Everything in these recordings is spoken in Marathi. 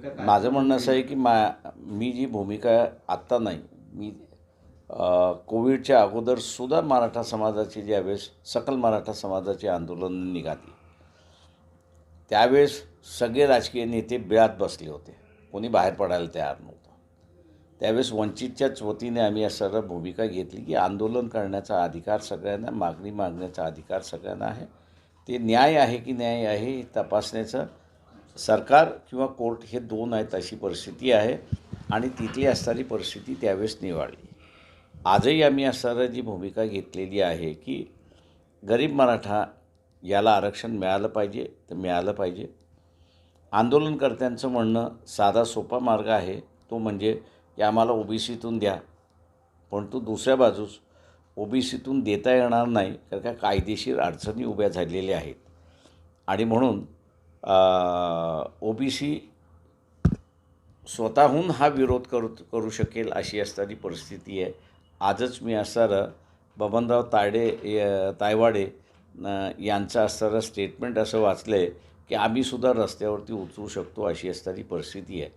भूमिका माझं म्हणणं असं आहे की मा मी जी भूमिका आत्ता नाही मी कोविडच्या कोविडच्या अगोदरसुद्धा मराठा समाजाची ज्यावेळेस सकल मराठा समाजाचे आंदोलन निघाली त्यावेळेस सगळे राजकीय नेते बिळात बसले होते. कोणी बाहेर पडायला तयार नव्हतं. त्यावेळेस वंचितच्याच वतीने आम्ही असं भूमिका घेतली की आंदोलन करण्याचा अधिकार सगळ्यांना मागणी मागण्याचा अधिकार सगळ्यांना आहे. ते न्याय आहे की न्याय आहे हे तपासण्याचं सरकार किंवा कोर्ट हे दोन आहेत अशी परिस्थिती आहे आणि तिथली असणारी परिस्थिती त्यावेळेस निवाळली आजही आम्ही असणारं जी भूमिका घेतलेली आहे की गरीब मराठा याला आरक्षण मिळालं पाहिजे तर मिळालं पाहिजे. आंदोलनकर्त्यांचं म्हणणं साधा सोपा मार्ग आहे तो म्हणजे की आम्हाला ओबीसीतून द्या. परंतु दुसऱ्या बाजूस ओबीसीतून देता येणार नाही कारण का कायदेशीर अडचणी उभ्या झालेल्या आहेत. आणि म्हणून ओ बी सी स्वतःहून हा विरोध करू करू शकेल अशी असणारी परिस्थिती आहे. आजच मी असणारं बबनराव तायडे य- तायवाडे यांचं असणारं स्टेटमेंट असं वाचलं आहे की आम्हीसुद्धा रस्त्यावरती उतरू शकतो अशी असणारी परिस्थिती आहे.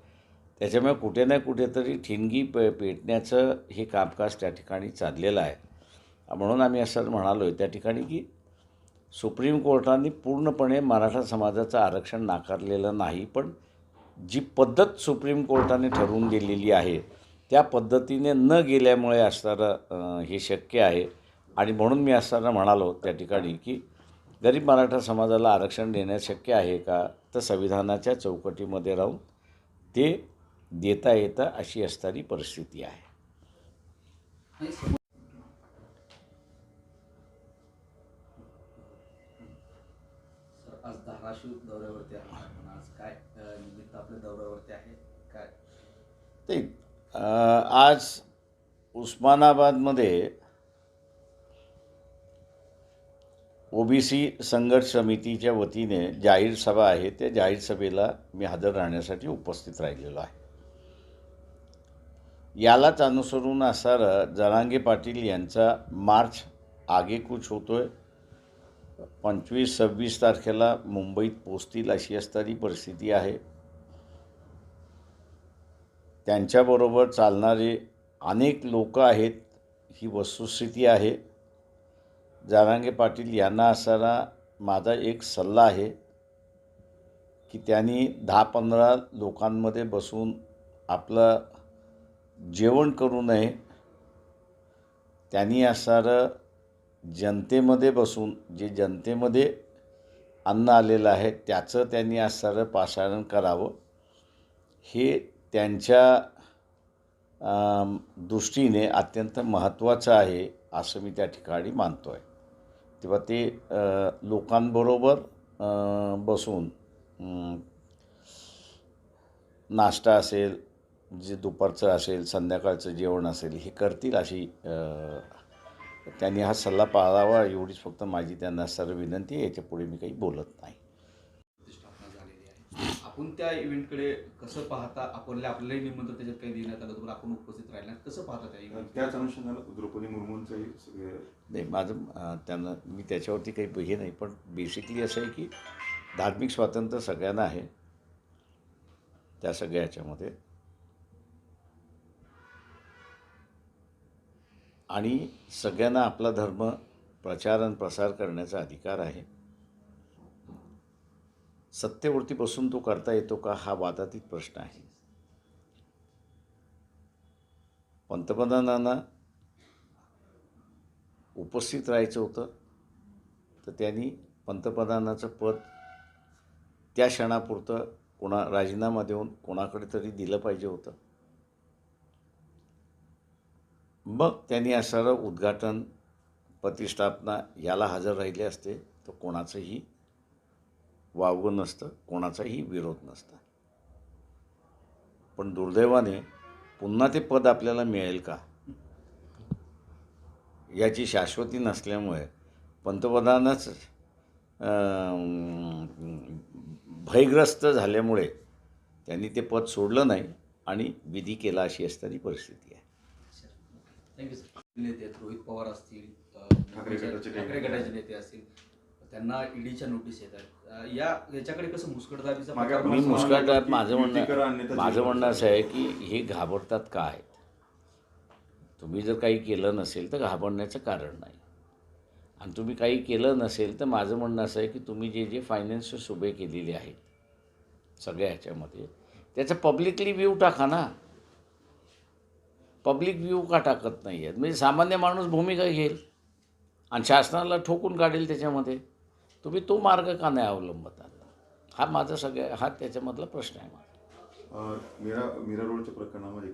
त्याच्यामुळे कुठे ना कुठेतरी ठिणगी पे पेटण्याचं हे कामकाज त्या ठिकाणी चाललेलं आहे. म्हणून आम्ही असं म्हणालो आहे त्या ठिकाणी की सुप्रीम कोर्टाने पूर्णपणे मराठा समाजाचं आरक्षण नाकारलेलं नाही पण जी पद्धत सुप्रीम कोर्टाने ठरवून दिलेली आहे त्या पद्धतीने न गेल्यामुळे असणारं हे शक्य आहे. आणि म्हणून मी असताना म्हणालो त्या ठिकाणी की गरीब मराठा समाजाला आरक्षण देण्यात शक्य आहे का तर संविधानाच्या चौकटीमध्ये राहून ते देता येतं अशी असणारी परिस्थिती आहे. धाराशिव दौऱ्यावरती आहे आज काय निमित्त आपल्या दौऱ्यावरती आहे? काय? ते आज उस्मानाबादमध्ये ओबीसी संघर्ष समितीच्या वतीने जाहीर सभा आहे. त्या जाहीर सभेला मी हजर राहण्यासाठी उपस्थित राहिलेलो आहे. यालाच अनुसरून असणारं जरांगे पाटील यांचा मार्च आगेकूच होतोय. पंचवीस सव्वीस तारखेला मुंबईत पोचतील अशी असणारी परिस्थिती आहे. त्यांच्याबरोबर चालणारे अनेक लोक आहेत ही वस्तुस्थिती आहे. जारांगे पाटील यांना असणारा माझा एक सल्ला आहे की त्यांनी दहा पंधरा लोकांमध्ये बसून आपलं जेवण करू नये. त्यांनी असणारं जनतेमध्ये बसून जे जनतेमध्ये अन्न आलेलं आहे त्याचं त्यांनी असणारं पासारण करावं. हे त्यांच्या दृष्टीने अत्यंत महत्त्वाचं आहे असं मी त्या ठिकाणी मानतो आहे तेव्हा ते लोकांबरोबर बसून नाश्ता असेल जे दुपारचं असेल संध्याकाळचं जेवण असेल हे करतील अशी त्यांनी हा सल्ला पाळावा एवढीच फक्त माझी त्यांना सर्व विनंती आहे. याच्यापुढे मी काही बोलत नाही. प्रतिष्ठापना झालेली आहे. आपण त्या इव्हेंटकडे कसं पाहता? आपल्याला आपल्यालाही निमंत्रण त्याच्यात काही देण्यात आलं तर आपण उपस्थित राहिला कसं पाहता त्या इव्हेंट त्याच अनुषंगानं द्रौपदी मुर्मूंचंही सगळे नाही माझं त्यांना मी त्याच्यावरती काही हे नाही पण बेसिकली असं आहे की धार्मिक स्वातंत्र्य सगळ्यांना आहे. त्या सगळ्या ह्याच्यामध्ये आणि सगळ्यांना आपला धर्म प्रचार आणि प्रसार करण्याचा अधिकार आहे. सत्तेवरती बसून तो करता येतो का हा वादातीत प्रश्न आहे. पंतप्रधानांना उपस्थित राहायचं होतं तर त्यांनी पंतप्रधानाचं पद त्या क्षणापुरतं कोणा राजीनामा देऊन कोणाकडे तरी दिलं पाहिजे होतं. मग त्यांनी असणारं उद्घाटन प्रतिष्ठापना याला हजर राहिले असते. तर कोणाचंही वावगं नसतं कोणाचाही विरोध नसता. पण दुर्दैवाने पुन्हा ते पद आपल्याला मिळेल का? याची शाश्वती नसल्यामुळे पंतप्रधानच भयग्रस्त झाल्यामुळे त्यांनी ते पद सोडलं नाही आणि विधी केला अशी असणारी परिस्थिती आहे. थँक्यू सर नेते आहेत. रोहित पवार असतील ठाकरे गटाचे नेते. ठाकरे गटाचे नेते असतील. त्यांना ईडीच्या नोटीस येत आहेत अं, या याच्याकडे कसं मुस्कटदाबीचा मी की माझं म्हणणं माझं म्हणणं. असं आहे की हे घाबरतात काय तुम्ही जर काही केलं नसेल तर घाबरण्याचं कारण नाही. आणि तुम्ही काही केलं नसेल तर माझं म्हणणं असं आहे की तुम्ही जे जे फायनान्सेस उभे केलेले आहेत सगळ्या ह्याच्यामध्ये त्याचा पब्लिकली व्ह्यू टाका ना. पब्लिक व्ह्यू का टाकत नाही आहेत म्हणजे सामान्य माणूस भूमिका घेईल आणि शासनाला ठोकून काढेल त्याच्यामध्ये. तुम्ही तो मार्ग का नाही अवलंबत आहात? हा माझा सगळ्या हा त्याच्यामधला प्रश्न आहे माझा. मीरा मीरा रोडच्या प्रकरणामध्ये